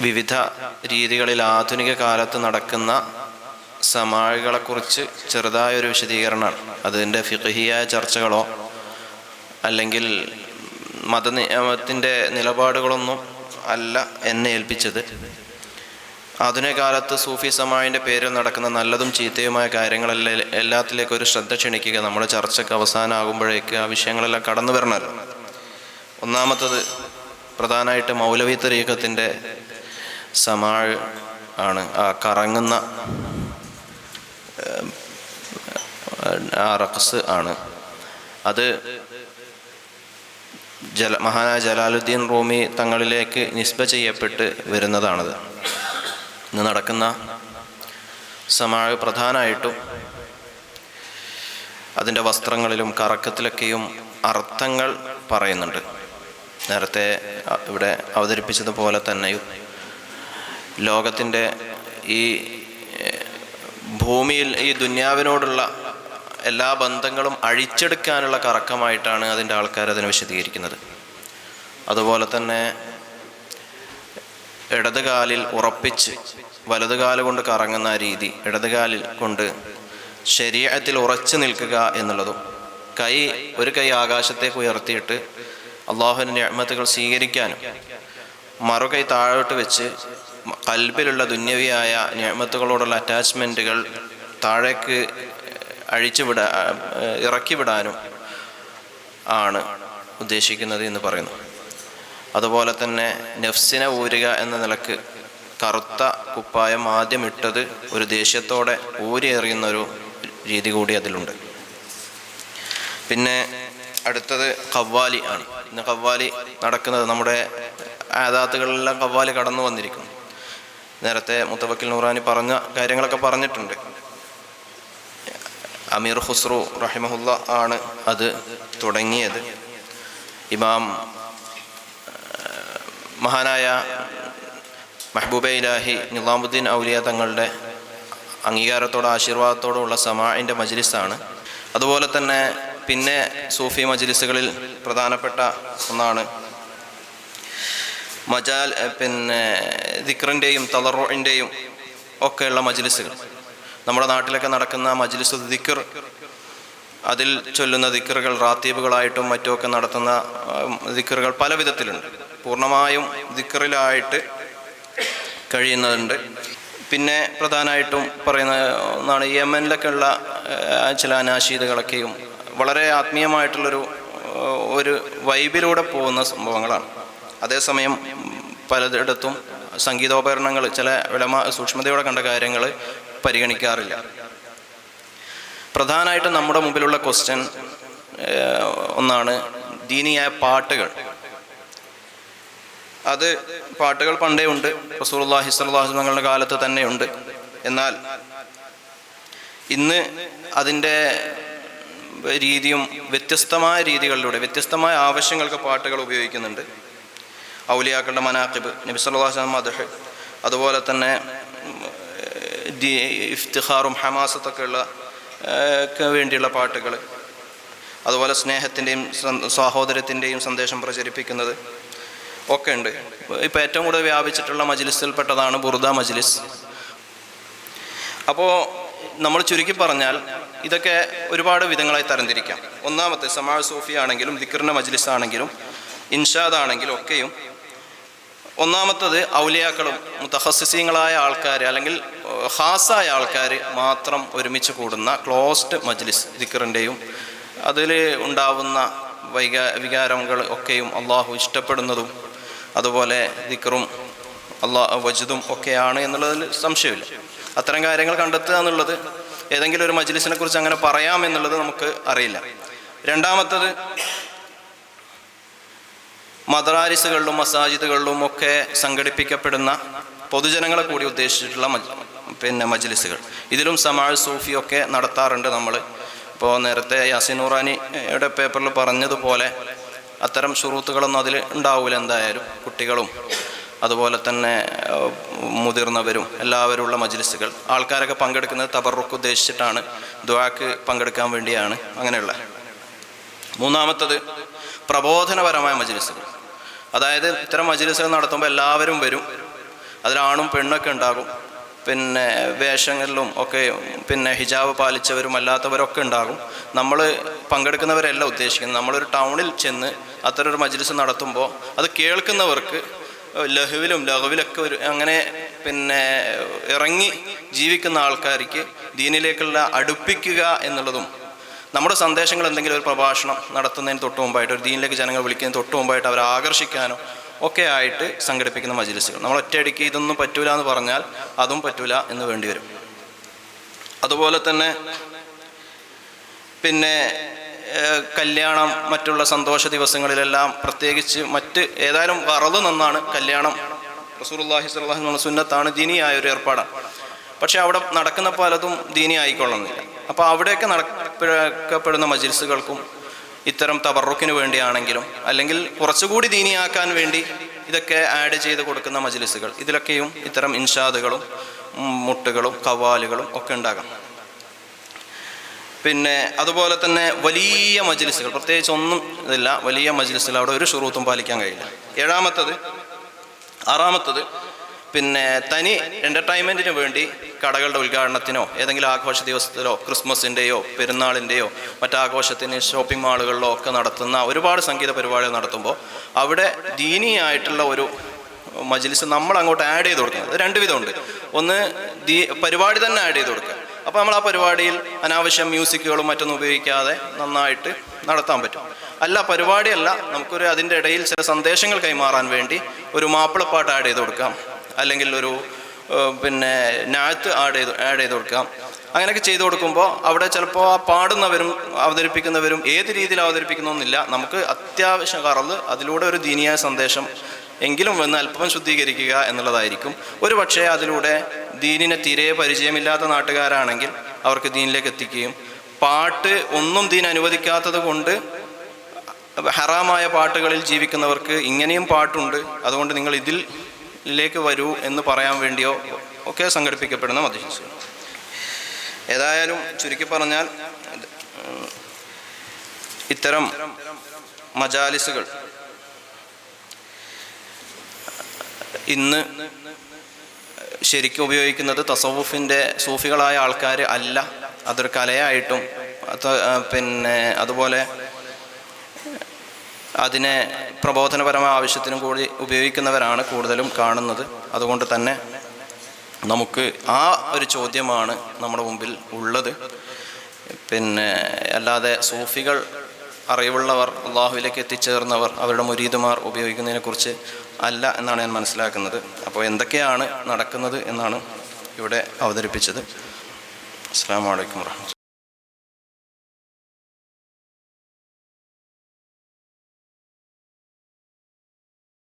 വിവിധ രീതികളിൽ ആധുനിക കാലത്ത് നടക്കുന്ന സമാഴികളെക്കുറിച്ച് ചെറുതായൊരു വിശദീകരണമാണ്. അതിന്റെ ഫിഖഹിയായ ചർച്ചകളോ അല്ലെങ്കിൽ മത മതത്തിന്റെ നിലപാടുകളൊന്നും അല്ല എന്നെ ഏൽപ്പിച്ചത്. ആധുനിക കാലത്ത് സൂഫി സമായിന്റെ പേരിൽ നടക്കുന്ന നല്ലതും ചീത്തയുമായ കാര്യങ്ങളെല്ലാം എല്ലാത്തിലേക്കും ഒരു ശ്രദ്ധ ക്ഷണിക്കുക നമ്മുടെ ചർച്ചയ്ക്ക് അവസാനമാകുമ്പോഴേക്ക് ആ വിഷയങ്ങളെല്ലാം കടന്നു വരണമല്ലോ ഒന്നാമത്തത് പ്രധാനമായിട്ട് മൗലവി തരീഖത്തിന്റെ സമാഴ് ആണ്. ആ കറങ്ങുന്ന ആ റക്സ് ആണ്. അത് ജല മഹാനായ ജലാലുദ്ദീൻ റൂമി തങ്ങളിലേക്ക് നിസ്ബ ചെയ്യപ്പെട്ട് വരുന്നതാണത്. ഇന്ന് നടക്കുന്ന സമാഴ് പ്രധാനമായിട്ടും അതിന്റെ വസ്ത്രങ്ങളിലും കറക്കത്തിലൊക്കെയും അർത്ഥങ്ങൾ പറയുന്നുണ്ട്. നേരത്തെ ഇവിടെ അവതരിപ്പിച്ചതുപോലെ തന്നെയും ലോകത്തിന്റെ ഈ ഭൂമിയിൽ ഈ ദുന്യാവിനോടുള്ള എല്ലാ ബന്ധങ്ങളും അഴിച്ചെടുക്കാനുള്ള കറക്കമായിട്ടാണ് അതിന്റെ ആൾക്കാർ അതിനെ വിശദീകരിക്കുന്നത്. അതുപോലെ തന്നെ ഇടതുകാലിൽ ഉറപ്പിച്ച് വലതുകാൽ കൊണ്ട് കറങ്ങുന്ന രീതി രീതി ഇടതുകാലിൽ കൊണ്ട് ശരീരത്തിൽ ഉറച്ചു നിൽക്കുക എന്നുള്ളതും കൈ ഒരു കൈ ആകാശത്തേക്ക് ഉയർത്തിയിട്ട് അള്ളാഹുവിന്റെ അഹമ്മത്തുകൾ സ്വീകരിക്കാനും മറുകൈ താഴോട്ട് വെച്ച് കൽബിലുള്ള ദുന്യവിയായ ഞാമത്തുകളോടുള്ള അറ്റാച്ച്മെന്റുകൾ താഴേക്ക് അഴിച്ചുവിടാ ഇറക്കിവിടാനും ഇറക്കി വിടാനും ആണ് ഉദ്ദേശിക്കുന്നത് എന്ന് പറയുന്നു. അതുപോലെ തന്നെ നഫ്സിനെ ഊരുക എന്ന നിലയ്ക്ക് കറുത്ത കുപ്പായം ആദ്യം ഇട്ടത് ഒരു ദേഷ്യത്തോടെ ഊരി എറിയുന്ന ഒരു രീതി കൂടി അതിലുണ്ട്. പിന്നെ അടുത്തത് കവ്വാലി ആണ്. ഇന്ന് കവ്വാലി നടക്കുന്നത് നമ്മുടെ ആദാത്തുകളിലെല്ലാം കവ്വാലി കടന്നു വന്നിരിക്കുന്നു. നേരത്തെ മുത്തവക്കിൽ നൂറാനി പറഞ്ഞ കാര്യങ്ങളൊക്കെ പറഞ്ഞിട്ടുണ്ട്. അമീർ ഖുസ്രു റഹിമഹുല്ല ആണ് അത് തുടങ്ങിയത്. ഇമാം മഹാനായ മെഹബൂബ ഇലാഹി നിലാമുദ്ദീൻ ഔലിയ തങ്ങളുടെ അംഗീകാരത്തോടെ ആശീർവാദത്തോടുള്ള സമാഇന്റെ മജ്ലിസാണ്. അതുപോലെ തന്നെ പിന്നെ സൂഫി മജ്ലിസുകളിൽ പ്രധാനപ്പെട്ട ഒന്നാണ് മജാൽ പിന്നെ ദിക്റിന്റെയും തളറുവിന്റെയും ഒക്കെയുള്ള മജ്ലിസുകൾ. നമ്മുടെ നാട്ടിലൊക്കെ നടക്കുന്ന മജ്ലിസ് ദിക്ർ അതിൽ ചൊല്ലുന്ന ദിക്കറുകൾ റാത്തീബുകളായിട്ടും മറ്റുമൊക്കെ നടത്തുന്ന ദിക്കറുകൾ പല വിധത്തിലുണ്ട്. പൂർണമായും ദിക്കറിലായിട്ട് കഴിയുന്നതുണ്ട്. പിന്നെ പ്രധാനമായിട്ടും പറയുന്ന ഒന്നാണ് യമനിലൊക്കെ ഉള്ള ഏഹ്, ചില അനാശീതകളൊക്കെയും വളരെ ആത്മീയമായിട്ടുള്ളൊരു ഒരു വൈബിലൂടെ പോകുന്ന സംഭവങ്ങളാണ്. അതേസമയം പലയിടത്തും സംഗീതോപകരണങ്ങൾ ചില വിളമ സൂക്ഷ്മതയോടെ കണ്ട കാര്യങ്ങൾ പരിഗണിക്കാറില്ല. പ്രധാനമായിട്ടും നമ്മുടെ മുമ്പിലുള്ള ക്വസ്റ്റ്യൻ ഒന്നാണ് ദീനിയായ പാട്ടുകൾ. അത് പാട്ടുകൾ പണ്ടേ ഉണ്ട്. അലൈഹി തങ്ങളുടെ കാലത്ത് തന്നെയുണ്ട് എന്നാൽ ഇന്ന് അതിന്റെ രീതിയും വ്യത്യസ്തമായ രീതികളിലൂടെ വ്യത്യസ്തമായ ആവശ്യങ്ങൾക്ക് പാട്ടുകൾ ഉപയോഗിക്കുന്നുണ്ട്. ഔലിയാക്കളുടെ മനാഖിബ് നബി സല്ലല്ലാഹു അലൈഹി വസല്ലം അതുപോലെ തന്നെ ഉം, ദി- ഇഫ്തിഖാറും ഹമാസത്തൊക്കെ ഉള്ള വേണ്ടിയുള്ള പാട്ടുകൾ അതുപോലെ സ്നേഹത്തിന്റെയും സഹോദരത്തിന്റെയും സന്ദേശം പ്രചരിപ്പിക്കുന്നത് ഒക്കെ ഉണ്ട്. ഇപ്പോൾ ഏറ്റവും കൂടുതൽ വ്യാപിച്ചിട്ടുള്ള മജ്ലിസിൽപ്പെട്ടതാണ് ബുർദ മജ്ലിസ്. അപ്പോൾ നമ്മൾ ചുരുക്കി പറഞ്ഞാൽ ഇതൊക്കെ ഒരുപാട് വിധങ്ങളായി തരംതിരിക്കാം. ഒന്നാമത്തെ സമാജ് സൂഫി ആണെങ്കിലും ദിക്കറിന്റെ മജ്ലിസ് ആണെങ്കിലും ഇൻഷാദ് ആണെങ്കിലും ഒക്കെയും ഒന്നാമത്തത് ഔലിയാക്കളും മുത്തഹസിസീങ്ങളായ ആൾക്കാർ അല്ലെങ്കിൽ ഹാസായ ആൾക്കാർ മാത്രം ഒരുമിച്ച് കൂടുന്ന ക്ലോസ്ഡ് മജ്ലിസ് ദിക്കറിന്റെയും അതിൽ ഉണ്ടാവുന്ന വൈകാ വികാരങ്ങൾ ഒക്കെയും അള്ളാഹു ഇഷ്ടപ്പെടുന്നതും അതുപോലെ ദിക്കറും അള്ളാ വജുദും ഒക്കെയാണ് എന്നുള്ളതിൽ സംശയമില്ല. അത്തരം കാര്യങ്ങൾ കണ്ടെത്തുക എന്നുള്ളത് ഏതെങ്കിലും ഒരു മജ്ലിസിനെ കുറിച്ച് അങ്ങനെ പറയാം എന്നുള്ളത് നമുക്ക് അറിയില്ല. രണ്ടാമത്തത് മദ്രാരിസുകളിലും മസാജിദുകളിലും ഒക്കെ സംഘടിപ്പിക്കപ്പെടുന്ന പൊതുജനങ്ങളെ കൂടി ഉദ്ദേശിച്ചിട്ടുള്ള പിന്നെ മജ്ലിസുകൾ. ഇതിലും സമാജ് സൂഫിയൊക്കെ നടത്താറുണ്ട് നമ്മൾ ഇപ്പോൾ നേരത്തെ യാസിൻ നൂറാനിയുടെ പേപ്പറിൽ പറഞ്ഞതുപോലെ അത്തരം ഷുറൂത്തുകളൊന്നും അതിൽ ഉണ്ടാവില്ല എന്തായാലും കുട്ടികളും. അതുപോലെ തന്നെ മുതിർന്നവരും എല്ലാവരും ഉള്ള മജ്ലിസുകൾ. ആൾക്കാരൊക്കെ പങ്കെടുക്കുന്നത് തബറുക്ക് ഉദ്ദേശിച്ചിട്ടാണ്. ദ്വാക്ക് പങ്കെടുക്കാൻ വേണ്ടിയാണ്. അങ്ങനെയുള്ള. മൂന്നാമത്തത് പ്രബോധനപരമായ മജ്ലിസുകൾ. അതായത് ഇത്തരം മജ്ലിസുകൾ നടത്തുമ്പോൾ എല്ലാവരും വരും. അതിലാണും പെണ്ണൊക്കെ ഉണ്ടാകും. പിന്നെ വേഷങ്ങളിലും ഒക്കെ പിന്നെ ഹിജാബ് പാലിച്ചവരും അല്ലാത്തവരൊക്കെ ഉണ്ടാകും. നമ്മൾ പങ്കെടുക്കുന്നവരല്ല ഉദ്ദേശിക്കുന്നത്. നമ്മളൊരു ടൗണിൽ ചെന്ന് അത്തരം ഒരു മജ്ലിസ് നടത്തുമ്പോൾ അത് കേൾക്കുന്നവർക്ക് ലഹുവിലും ലഹുവിലൊക്കെ ഒരു അങ്ങനെ പിന്നെ ഇറങ്ങി ജീവിക്കുന്ന ആൾക്കാർക്ക് ദീനിലേക്കുള്ള അടുപ്പിക്കുക എന്നുള്ളതും നമ്മുടെ സന്ദേശങ്ങൾ എന്തെങ്കിലും ഒരു പ്രഭാഷണം നടത്തുന്നതിന് തൊട്ട് മുമ്പായിട്ട് ഒരു ദീനിലേക്ക് ജനങ്ങൾ വിളിക്കുന്നതിന് തൊട്ട് മുമ്പായിട്ട് അവരെ ആകർഷിക്കാനോ ഒക്കെ ആയിട്ട് സംഘടിപ്പിക്കുന്ന മജിലിസുകൾ. നമ്മൾ ഒറ്റയടിക്ക് ഇതൊന്നും പറ്റൂല എന്ന് പറഞ്ഞാൽ അതും പറ്റൂല എന്ന് വേണ്ടി വരും. അതുപോലെ തന്നെ പിന്നെ കല്യാണം മറ്റുള്ള സന്തോഷ ദിവസങ്ങളിലെല്ലാം പ്രത്യേകിച്ച് മറ്റ് ഏതായാലും വറത് നിന്നാണ് കല്യാണം റസൂർല്ലാഹി അലൈഹി വസല്ലം സുന്നത്താണ് ദീനിയായ ഒരു ഏർപ്പാടാണ്. പക്ഷെ അവിടെ നടക്കുന്ന പലതും ദീനിയായിക്കൊള്ളുന്നില്ല. അപ്പോൾ അവിടെയൊക്കെ നടക്കപ്പെടുന്ന മജിൽസുകൾക്കും ഇത്തരം തബറുക്കിന് വേണ്ടിയാണെങ്കിലും അല്ലെങ്കിൽ കുറച്ചുകൂടി ദീനിയാക്കാൻ വേണ്ടി ഇതൊക്കെ ആഡ് ചെയ്ത് കൊടുക്കുന്ന മജിലിസുകൾ ഇതിലൊക്കെയും ഇത്തരം ഇൻഷാദുകളും മുട്ടുകളും കവാലുകളും ഒക്കെ ഉണ്ടാകാം. പിന്നെ അതുപോലെ തന്നെ വലിയ മജിലിസുകൾ പ്രത്യേകിച്ച് ഒന്നും ഇതില്ല വലിയ മജിലിസുകൾ അവിടെ ഒരു ഷുറൂത്തും പാലിക്കാൻ കഴിയില്ല. ഏഴാമത്തത് ആറാമത്തത് പിന്നെ തനി എന്റർടൈൻമെന്റിന് വേണ്ടി കടകളുടെ ഉദ്ഘാടനത്തിനോ ഏതെങ്കിലും ആഘോഷ ദിവസത്തിലോ ക്രിസ്മസിന്റെയോ പെരുന്നാളിന്റെയോ മറ്റാഘോഷത്തിന് ഷോപ്പിംഗ് മാളുകളിലോ ഒക്കെ നടത്തുന്ന ഒരുപാട് സംഗീത പരിപാടികൾ നടത്തുമ്പോൾ അവിടെ ദീനിയായിട്ടുള്ള ഒരു മജ്ലിസ് നമ്മൾ അങ്ങോട്ട് ആഡ് ചെയ്ത് കൊടുക്കുന്നത്. അത് രണ്ട് വിധമുണ്ട്. ഒന്ന് ദീ പരിപാടി തന്നെ ആഡ് ചെയ്ത് കൊടുക്കുക. അപ്പോൾ നമ്മൾ ആ പരിപാടിയിൽ അനാവശ്യം മ്യൂസിക്കുകളും മറ്റൊന്നും ഉപയോഗിക്കാതെ നന്നായിട്ട് നടത്താൻ പറ്റും. അല്ല പരിപാടിയല്ല. നമുക്കൊരു അതിന്റെ ഇടയിൽ ചില സന്ദേശങ്ങൾ കൈമാറാൻ വേണ്ടി ഒരു മാപ്പിളപ്പാട്ട് ആഡ് ചെയ്ത് കൊടുക്കാം. അല്ലെങ്കിൽ ഒരു പിന്നെ നാത്ത് ആഡ് ചെയ്ത് ആഡ് ചെയ്ത് കൊടുക്കാം. അങ്ങനെയൊക്കെ ചെയ്തു കൊടുക്കുമ്പോൾ അവിടെ ചിലപ്പോൾ ആ പാടുന്നവരും അവതരിപ്പിക്കുന്നവരും ഏത് രീതിയിൽ അവതരിപ്പിക്കുന്നൊന്നുമില്ല. നമുക്ക് അത്യാവശ്യം കറന്ന് അതിലൂടെ ഒരു ദീനിയായ സന്ദേശം എങ്കിലും വന്ന് അല്പം ശുദ്ധീകരിക്കുക എന്നുള്ളതായിരിക്കും. ഒരു പക്ഷേ അതിലൂടെ ദീനിനെ തീരെ പരിചയമില്ലാത്ത നാട്ടുകാരാണെങ്കിൽ അവർക്ക് ദീനിലേക്ക് എത്തിക്കുകയും പാട്ട് ഒന്നും ദീൻ അനുവദിക്കാത്തത് കൊണ്ട് ഹറാമായ പാട്ടുകളിൽ ജീവിക്കുന്നവർക്ക് ഇങ്ങനെയും പാട്ടുണ്ട്. അതുകൊണ്ട് നിങ്ങൾ ഇതിലേക്ക് വരൂ എന്ന് പറയാൻ വേണ്ടിയോ ഒക്കെ സംഘടിപ്പിക്കപ്പെടുന്ന മധ്യശിശുകൾ ഏതായാലും ചുരുക്കി പറഞ്ഞാൽ ഇത്തരം മജാലിസുകൾ ഇന്ന് ശരിക്കും ഉപയോഗിക്കുന്നത് തസവുഫിന്റെ സൂഫികളായ ആൾക്കാർ അല്ല. അതൊരു കലയായിട്ടും പിന്നെ അതുപോലെ അതിനെ പ്രബോധനപരമായ ആവശ്യത്തിനും കൂടി ഉപയോഗിക്കുന്നവരാണ് കൂടുതലും കാണുന്നത്. അതുകൊണ്ട് തന്നെ നമുക്ക് ആ ഒരു ചോദ്യമാണ് നമ്മുടെ മുമ്പിൽ ഉള്ളത്. പിന്നെ അല്ലാതെ സൂഫികൾ അറിവുള്ളവർ അള്ളാഹുവിലേക്ക് എത്തിച്ചേർന്നവർ അവരുടെ മുരീദുമാർ ഉപയോഗിക്കുന്നതിനെക്കുറിച്ച് അല്ല എന്നാണ് ഞാൻ മനസ്സിലാക്കുന്നത്. അപ്പോൾ എന്തൊക്കെയാണ് നടക്കുന്നത് എന്നാണ് ഇവിടെ അവതരിപ്പിച്ചത്. അസ്സാം വലൈക്കും വർഹമത്തുള്ള